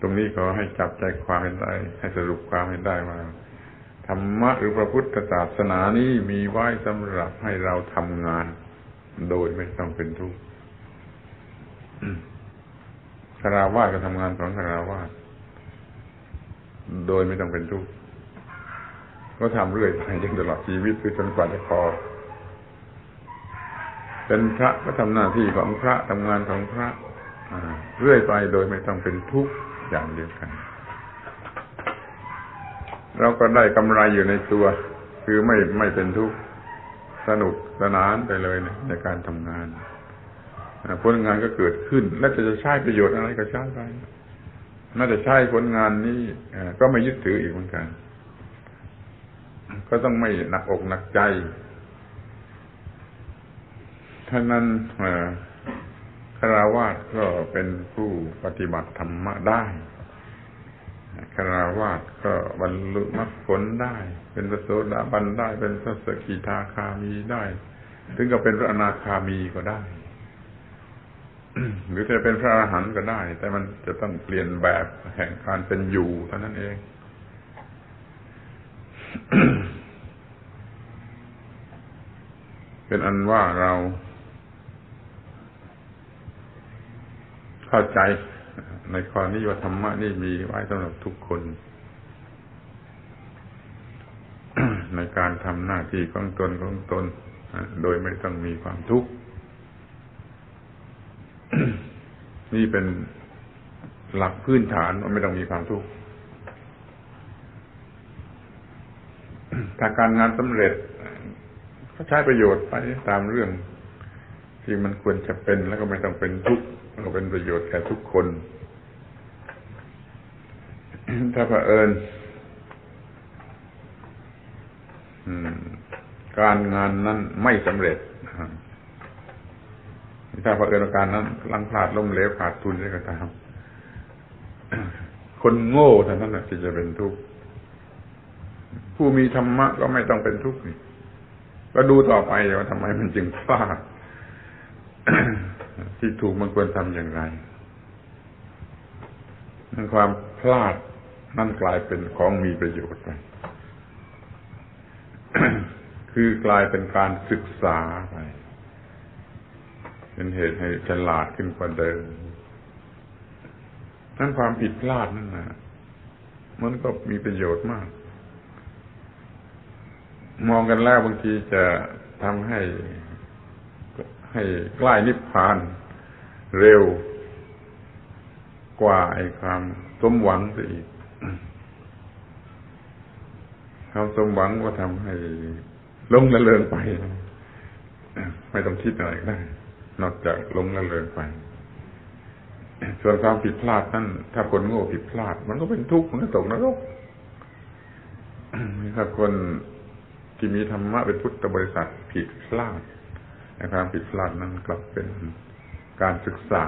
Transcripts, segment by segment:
ตรงนี้ขอให้จับใจความให้ได้ให้สรุปความให้ได้ว่าธรรมะหรือพระพุทธศาสนานี้มีไว้สำหรับให้เราทำงาน โดยไม่ต้องเป็นทุกข์คาราวาสก็ทำงานของคาราวาสโดยไม่ต้องเป็นทุกข์ก็ทำเรื่อยไปจนตลอดชีวิตคือจนกว่าจะพอเป็นพระก็ทำหน้าที่ของพระทำงานของพระเรื่อยไปโดยไม่ต้องเป็นทุกข์ อย่างเดียวกัน เราก็ได้กำไรอยู่ในตัว คือไม่ไม่เป็นทุกข์สนุกสนานไปเลยในการทำงานผลงานก็เกิดขึ้น และจะใช้ประโยชน์อะไรก็ใช้ไปน่าจะใช้ผลงานนี้ก็ไม่ยึดถืออีกเหมือนกัน ก็ต้องไม่หนักอกหนักใจท่านั้น คาราวาสก็เป็นผู้ปฏิบัติธรรมะได้คาราวาสก็บรรลุมรรคผลได้ เป็นพระโสดาบันได้ เป็นพระสกิทาคามีได้ถึงกับเป็นพระอนาคามีก็ได้ หรือจะเป็นพระอรหันต์ก็ได้ แต่มันจะต้องเปลี่ยนแบบแห่งการเป็นอยู่เท่านั้นเองเป็นอันว่าเรา เข้าใจ ในข้อนี้ว่าธรรมะนี่มีไว้สำหรับทุกคน ในการทำหน้าที่ของตนของตน โดยไม่ต้องมีความทุกข์นี่เป็นหลักพื้นฐานว่าไม่ต้องมีความทุกข์ถ้าการงานสำเร็จก็ใช้ประโยชน์ไปตามเรื่องที่มันควรจะเป็นแล้วก็ไม่ต้องเป็นทุกข์ ก็เป็นประโยชน์แก่ทุกคน ถ้าเผอิญการงานนั้นไม่สำเร็จถ้าเผอิญการนั้นลังพลาดล้มเหลวขาดทุนได้ก็ตามคนโง่ท่านั้นที่จะเป็นทุกข์ผู้มีธรรมะก็ไม่ต้องเป็นทุกข์ก็ดูต่อไปว่าทำไมมันจึงพลาด ที่ถูกมันควรทำอย่างไรนั่นความพลาดนั่นกลายเป็นของมีประโยชน์ไปคือกลายเป็นการศึกษาไปเป็นเหตุให้ฉลาดขึ้นกว่าเดิมนั่นความผิดพลาดนั่นนะมันก็มีประโยชน์มาก มองกันแล้วบางทีจะทำให้ให้ใกล้นิพพาน เร็วกว่าไอ้ความสมหวังซะอีกความสมหวังก็ทำให้ลงละเลิงไป ไม่ต้องคิดอะไรได้นอกจากลงละเลิงไป ส่วนความผิดพลาดนั่นถ้าคนโง่ผิดพลาด มันก็เป็นทุกข์มันก็ตกนรกถ้าคนที่มีธรรมะเป็นพุทธบริษัทผิดพลาดความผิดพลาดนั้นกลับเป็น การศึกษา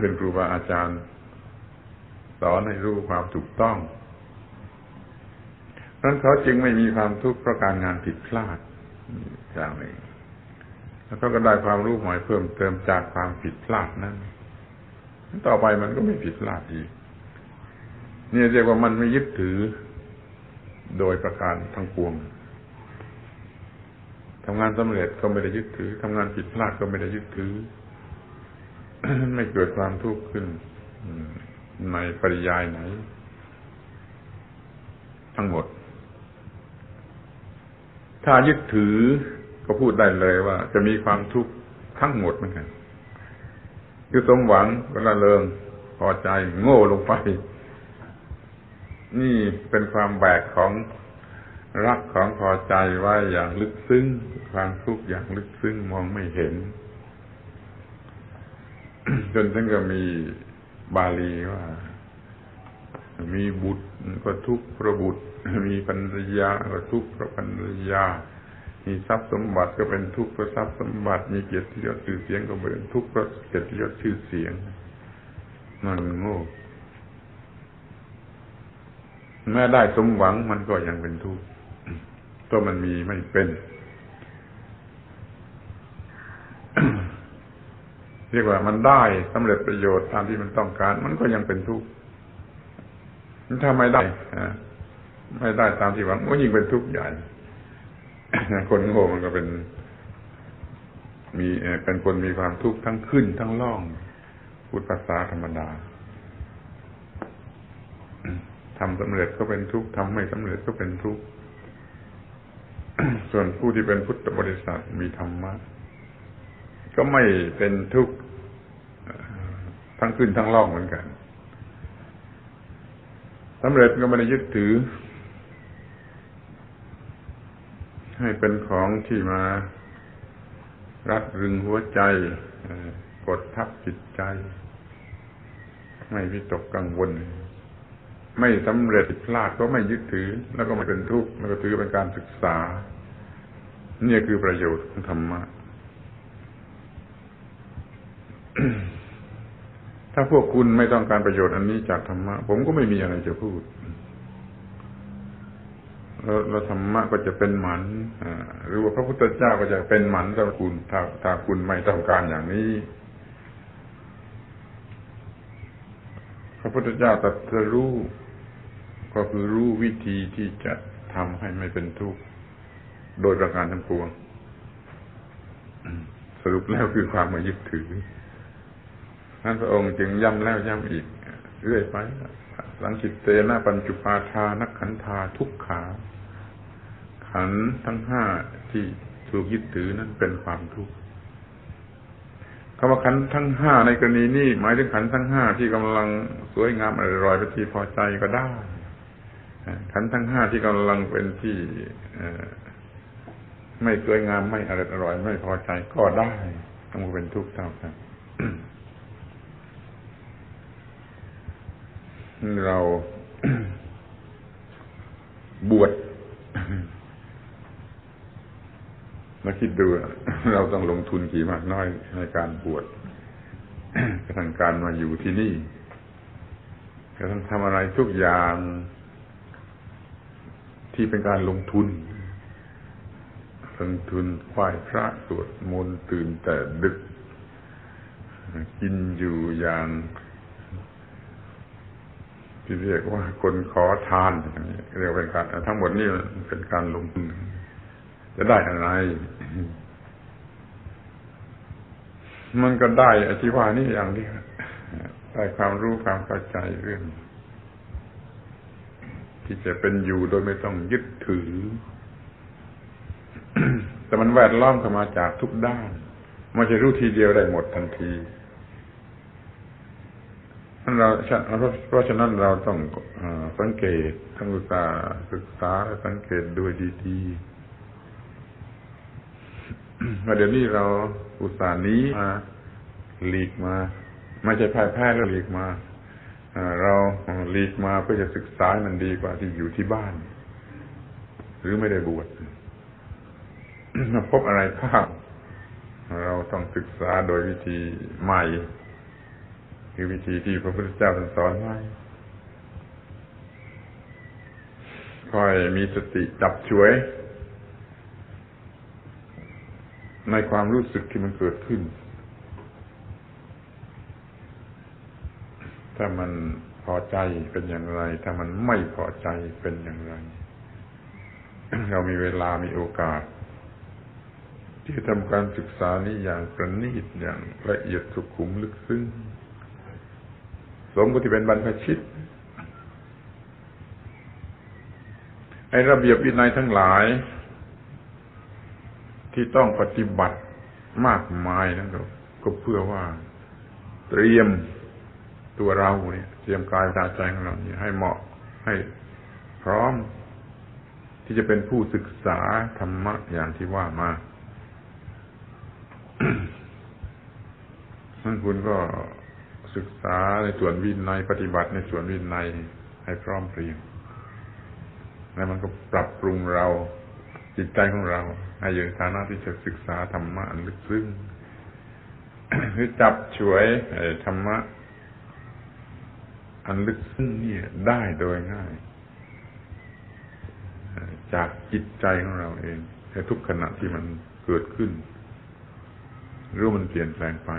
เป็นครูบาอาจารย์สอนให้รู้ความถูกต้องนั้นเขาจึงไม่มีความทุกข์เพราะการงานผิดพลาดอย่างนี้แล้วก็ได้ความรู้ใหมายเพิ่มเติมจากความผิดพลาดนั้น ต่อไปมันก็ไม่ผิดพลาดอีกนี่เรียกว่ามันไม่ยึดถือ โดยประการทั้งปวงทำงานสำเร็จก็ไม่ได้ยึดถือทำงานผิดพลาดก็ไม่ได้ยึดถือ ไม่เกิดความทุกข์ขึ้นในปริยายไหน ทั้งหมด ถ้ายึดถือก็พูดได้เลยว่า จะมีความทุกข์ทั้งหมดเหมือนกันคือสมหวังก็ละเริงพอใจโง่ลงไป นี่เป็นความแบกของรักของพอใจไว้อย่างลึกซึ้ง ความทุกข์อย่างลึกซึ้งมองไม่เห็น จนถึงก็มีบาลีว่า มีบุตรก็ทุกพระบุตร มีปัญญาก็ทุกพระปัญญามีทรัพย์สมบัติก็เป็นทุกพระทรัพย์สมบัติ มีเกียรติยศชื่อเสียงก็เป็นทุกพระเกียรติยศชื่อเสียงมันโง่แม้ได้สมหวังมันก็ยังเป็นทุกข์ตัวมันมีไม่เป็น เรียกว่ามันได้สำเร็จประโยชน์ตามที่มันต้องการ มันก็ยังเป็นทุกข์ถ้าไม่ได้ไม่ได้ตามที่หวังก็ยิ่งเป็นทุกข์ใหญ่ คนโง่มันก็เป็น มีเป็นคนมีความทุกข์ทั้งขึ้นทั้งล่องพูดภาษาธรรมดาทำสำเร็จก็เป็นทุกข์ทำไม่สำเร็จก็เป็นทุกข์ส่วนผู้ที่เป็นพุทธบริษัทมีธรรมะ ก็ไม่เป็นทุกข์ทั้งขึ้นทั้งล่องเหมือนกันสำเร็จก็ไม่ได้ยึดถือ ให้เป็นของที่มา รัดรึงหัวใจกดทับจิตใจ ไม่วิตกกังวล ไม่สำเร็จพลาดก็ไม่ยึดถือ แล้วก็ไม่เป็นทุกข์แล้วก็ถือเป็นการศึกษา นี่คือประโยชน์ของธรรมะ ถ้าพวกคุณไม่ต้องการประโยชน์อันนี้จากธรรมะ ผมก็ไม่มีอะไรจะพูดแล้วธรรมะก็จะเป็นหมันหรือว่าพระพุทธเจ้าก็จะเป็นหมันสำหรับคุณถ้าถ้าคุณไม่ต้องการอย่างนี้ พระพุทธเจ้าตรัสรู้ก็คือรู้วิธีที่จะทำให้ไม่เป็นทุกข์โดยประการทั้งปวง สรุปแล้วคือความมายึดถือ ท่านพระองค์จึงย้ำแล้วย้ำอีกเรื่อยไปหลังจิตเตนะปัญจุปาทานักขันธาทุกขา ขันทั้งห้าที่ถูกยึดถือนั้นเป็นความทุกข์คำว่าขันทั้งห้าในกรณีนี้หมายถึงขันทั้งห้าที่กำลังสวยงามอร่อยเป็นที่พอใจก็ได้ขันทั้งห้าที่กำลังเป็นที่ไม่สวยงามไม่อร่อยไม่พอใจก็ได้ต้องเป็นทุกข์เท่ากัน เราบวชมาคิดดูเราต้องลงทุนกี่มากน้อยในการบวชกระทั่งการมาอยู่ที่นี่กระทั่งทำอะไรทุกอย่างที่เป็นการลงทุนลงทุนไหว้พระสวดมนต์ตื่นแต่ดึก กินอยู่อย่าง ที่เรียกว่าคนขอทานเรียกเป็นการทั้งหมดนี่เป็นการลงทุนจะได้อะไร มันก็ได้อธิว่านี่อย่างเดียวได้ความรู้ความเข้าใจเรื่อง ที่จะเป็นอยู่โดยไม่ต้องยึดถือ แต่มันแวดล้อมเข้ามาจากทุกด้านมันจะรู้ทีเดียวได้หมดทันที เราเพราะฉะนั้นเราต้องสังเกตทั้งศึกษาศึกษาสังเกตด้วยดีๆว่าเดี๋ยวนี้เราอุตส่าห์นี้มาหลีกมา ไม่ใช่พ่ายแพ้แล้วหลีกมาเราหลีกมาเพื่อจะศึกษามันดีกว่าที่อยู่ที่บ้าน หรือไม่ได้บวชพบอะไรภาพ เราต้องศึกษาโดยวิธีใหม่ คือวิธีที่พระพุทธเจ้าสอนไว้คอยมีสติจับช่วย ในความรู้สึกที่มันเกิดขึ้น ถ้ามันพอใจเป็นอย่างไร ถ้ามันไม่พอใจเป็นอย่างไร เรามีเวลามีโอกาส ที่ทำการศึกษานี้อย่างประณีตอย่างละเอียดสุขุมลึกซึ้ง สมกับที่เป็นบรรพชิตไอ้ระเบียบวินัยทั้งหลาย ที่ต้องปฏิบัติมากมายนั่นก็เพื่อว่าเตรียมตัวเราเนี่ย เตรียมกายวาจาใจของเราเนี่ยให้เหมาะให้พร้อม ที่จะเป็นผู้ศึกษาธรรมะอย่างที่ว่ามาท่านคุณก็ ศึกษาในส่วนวินัยปฏิบัติในส่วนวินัยให้พร้อมเพรียงแล้วมันก็ปรับปรุงเราจิตใจของเราให้อยู่ในฐานะที่จะศึกษาธรรมะอันลึกซึ้งหรือจับช่วยธรรมะอันลึกซึ้งนี่ได้โดยง่าย จากจิตใจของเราเองในทุกขณะที่มันเกิดขึ้นรู้มันเปลี่ยนแปลงไป